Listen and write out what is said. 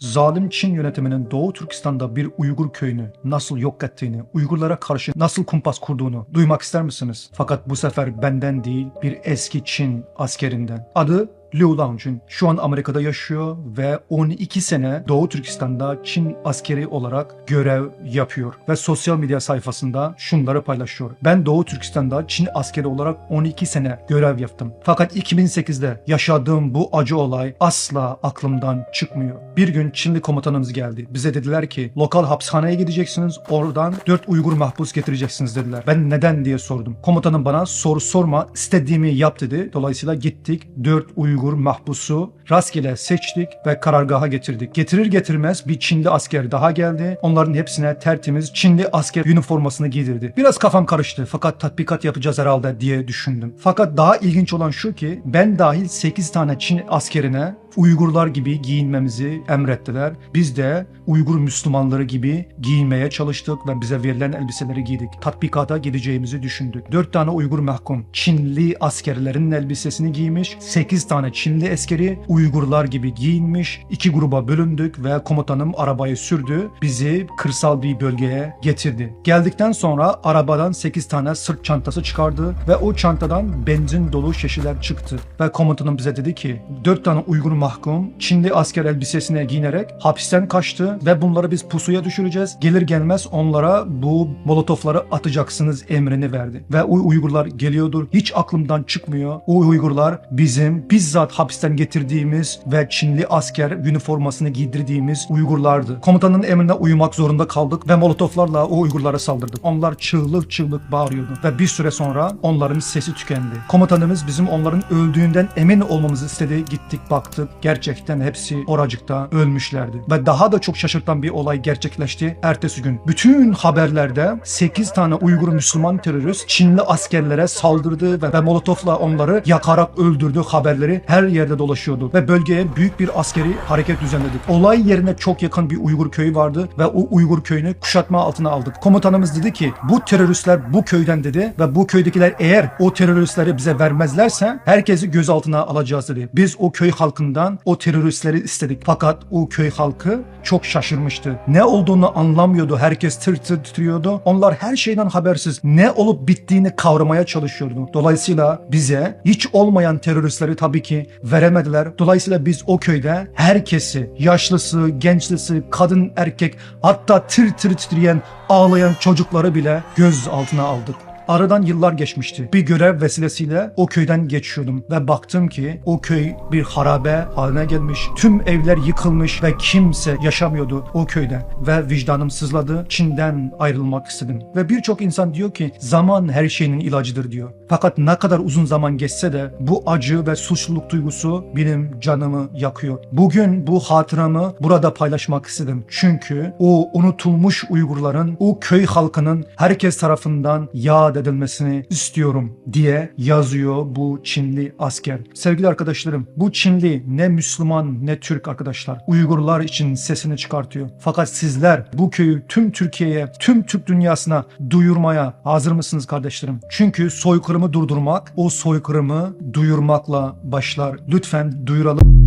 Zalim Çin yönetiminin Doğu Türkistan'da bir Uygur köyünü nasıl yok ettiğini, Uygurlara karşı nasıl kumpas kurduğunu duymak ister misiniz? Fakat bu sefer benden değil, bir eski Çin askerinden. Adı Liu Langjun şu an Amerika'da yaşıyor ve 12 sene Doğu Türkistan'da Çin askeri olarak görev yapıyor ve sosyal medya sayfasında şunları paylaşıyor. Ben Doğu Türkistan'da Çin askeri olarak 12 sene görev yaptım. Fakat 2008'de yaşadığım bu acı olay asla aklımdan çıkmıyor. Bir gün Çinli komutanımız geldi. Bize dediler ki lokal hapishaneye gideceksiniz. Oradan 4 Uygur mahpus getireceksiniz dediler. Ben neden diye sordum. Komutanım bana soru sorma istediğimi yap dedi. Dolayısıyla gittik 4 Uygur mahpusu rastgele seçtik ve karargaha getirdik. Getirir getirmez bir Çinli asker daha geldi. Onların hepsine tertemiz Çinli asker üniformasını giydirdi. Biraz kafam karıştı fakat tatbikat yapacağız herhalde diye düşündüm. Fakat daha ilginç olan şu ki ben dahil 8 tane Çin askerine Uygurlar gibi giyinmemizi emrettiler. Biz de Uygur Müslümanları gibi giyinmeye çalıştık ve bize verilen elbiseleri giydik. Tatbikata gideceğimizi düşündük. 4 tane Uygur mahkum Çinli askerlerin elbisesini giymiş. 8 tane Çinli askeri Uygurlar gibi giyinmiş. İki gruba bölündük ve komutanım arabayı sürdü. Bizi kırsal bir bölgeye getirdi. Geldikten sonra arabadan 8 tane sırt çantası çıkardı ve o çantadan benzin dolu şişeler çıktı. Ve komutanım bize dedi ki 4 tane Uygur mahkum Çinli asker elbisesine giyinerek hapisten kaçtı ve bunları biz pusuya düşüreceğiz. Gelir gelmez onlara bu molotofları atacaksınız emrini verdi. Ve o Uygurlar geliyordur. Hiç aklımdan çıkmıyor. O Uygurlar bizim bizzat hapisten getirdiğimiz ve Çinli asker üniformasını giydirdiğimiz Uygurlardı. Komutanın emrine uyumak zorunda kaldık ve molotoflarla o Uygurlara saldırdık. Onlar çığlık çığlık bağırıyordu ve bir süre sonra onların sesi tükendi. Komutanımız bizim onların öldüğünden emin olmamızı istedi. Gittik baktık. Gerçekten hepsi oracıkta ölmüşlerdi. Ve daha da çok şaşırtan bir olay gerçekleşti ertesi gün. Bütün haberlerde 8 tane Uygur Müslüman terörist Çinli askerlere saldırdı ve, ve molotofla onları yakarak öldürdü haberleri her yerde dolaşıyordu. Ve bölgeye büyük bir askeri hareket düzenledik. Olay yerine çok yakın bir Uygur köyü vardı ve o Uygur köyünü kuşatma altına aldık. Komutanımız dedi ki bu teröristler bu köyden dedi ve bu köydekiler eğer o teröristleri bize vermezlerse herkesi gözaltına alacağız dedi. Biz o köy halkından o teröristleri istedik. Fakat o köy halkı çok şaşırmıştı. Ne olduğunu anlamıyordu. Herkes tır tır titriyordu. Onlar her şeyden habersiz. Ne olup bittiğini kavramaya çalışıyordu. Dolayısıyla bize hiç olmayan teröristleri tabii ki veremediler. Dolayısıyla biz o köyde herkesi, yaşlısı, gençlisi, kadın, erkek, hatta tır tır titreyen, ağlayan çocukları bile göz altına aldık. Aradan yıllar geçmişti. Bir görev vesilesiyle o köyden geçiyordum ve baktım ki o köy bir harabe haline gelmiş. Tüm evler yıkılmış ve kimse yaşamıyordu o köyde. Ve vicdanım sızladı. Çin'den ayrılmak istedim. Ve birçok insan diyor ki zaman her şeyin ilacıdır diyor. Fakat ne kadar uzun zaman geçse de bu acı ve suçluluk duygusu benim canımı yakıyor. Bugün bu hatıramı burada paylaşmak istedim. Çünkü o unutulmuş Uygurların, o köy halkının herkes tarafından yad edilmesini istiyorum diye yazıyor bu Çinli asker. Sevgili arkadaşlarım bu Çinli ne Müslüman ne Türk arkadaşlar. Uygurlar için sesini çıkartıyor. Fakat sizler bu köyü tüm Türkiye'ye, tüm Türk dünyasına duyurmaya hazır mısınız kardeşlerim? Çünkü soykırımı durdurmak o soykırımı duyurmakla başlar. Lütfen duyuralım.